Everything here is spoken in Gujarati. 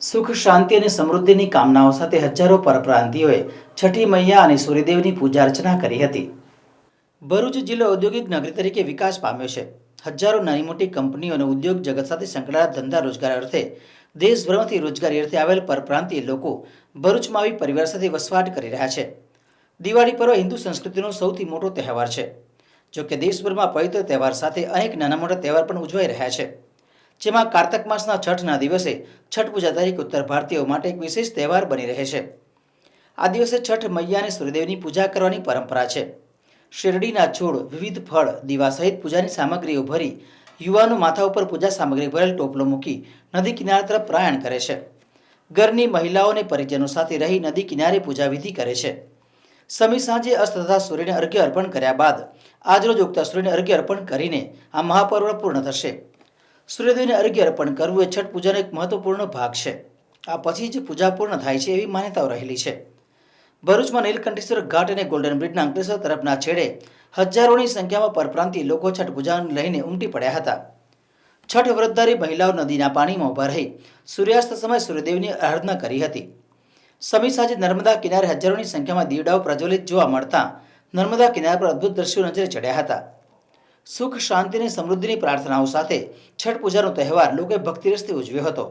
સુખ, શાંતિ અને સમૃદ્ધિની કામનાઓ સાથે હજારો પરપ્રાંતિઓએ છઠ્ઠી મૈયા અને સૂર્યદેવની પૂજા અર્ચના કરી હતી. ભરૂચ જિલ્લો ઔદ્યોગિક નગરી તરીકે વિકાસ પામ્યો છે. હજારો નાની મોટી કંપનીઓ અને ઉદ્યોગ જગત સાથે સંકળાયેલા ધંધા રોજગાર અર્થે, દેશભરમાંથી રોજગારી અર્થે આવેલ પરપ્રાંતીય લોકો ભરૂચમાં આવી પરિવાર સાથે વસવાટ કરી રહ્યા છે. દિવાળી પર્વ હિન્દુ સંસ્કૃતિનો સૌથી મોટો તહેવાર છે. જોકે દેશભરમાં પવિત્ર તહેવાર સાથે અનેક નાના મોટા તહેવાર પણ ઉજવાઈ રહ્યા છે. જેમાં કારતક માસના છઠના દિવસે છઠ પૂજા તરીકે ઉત્તર ભારતીયો માટે એક વિશેષ તહેવાર બની રહે છે. આ દિવસે છઠ મૈયા અને સૂર્યદેવની પૂજા કરવાની પરંપરા છે. શેરડીના છોડ, વિવિધ ફળ, દીવા સહિત પૂજાની સામગ્રીઓ ભરી યુવાનો માથા ઉપર પૂજા સામગ્રી ભરેલ ટોપલો મૂકી નદી કિનારા તરફ પ્રયાણ કરે છે. ઘરની મહિલાઓ અને પરિજનો સાથે રહી નદી કિનારે પૂજા વિધિ કરે છે. સમી સાંજે અસ્ત તથા સૂર્યને અર્ઘ્ય અર્પણ કર્યા બાદ આજરોજ ઉગતા સૂર્યને અર્ઘ્ય અર્પણ કરીને આ મહાપર્વ પૂર્ણ થશે. સૂર્યદેવને અર્ઘ્ય અર્પણ કરવું એ છઠ પૂજાનો એક મહત્વપૂર્ણ ભાગ છે. આ પછી જ પૂજા પૂર્ણ થાય છે એવી માન્યતાઓ રહેલી છે. ભરૂચમાં નીલકંઠેશ્વર ઘાટ અને ગોલ્ડન બ્રિજના અંકલેશ્વર તરફના છેડે હજારોની સંખ્યામાં પરપ્રાંતિય લોકો છઠ પૂજાને લઈને ઉમટી પડ્યા હતા. છઠ વ્રતધારી મહિલાઓ નદીના પાણીમાં ઊભા રહી સૂર્યાસ્ત સમયે સૂર્યદેવની આરાધના કરી હતી. સમી સાંજે નર્મદા કિનારે હજારોની સંખ્યામાં દીવડાઓ પ્રજ્વલિત જોવા મળતા નર્મદા કિનારા પર અદ્ભુત દ્રશ્યો નજરે ચડ્યા હતા. સુખ શાંતિ અને સમૃદ્ધિની પ્રાર્થનાઓ સાથે છઠ પૂજાનો તહેવાર લોકોએ ભક્તિરસથી ઉજવ્યો હતો.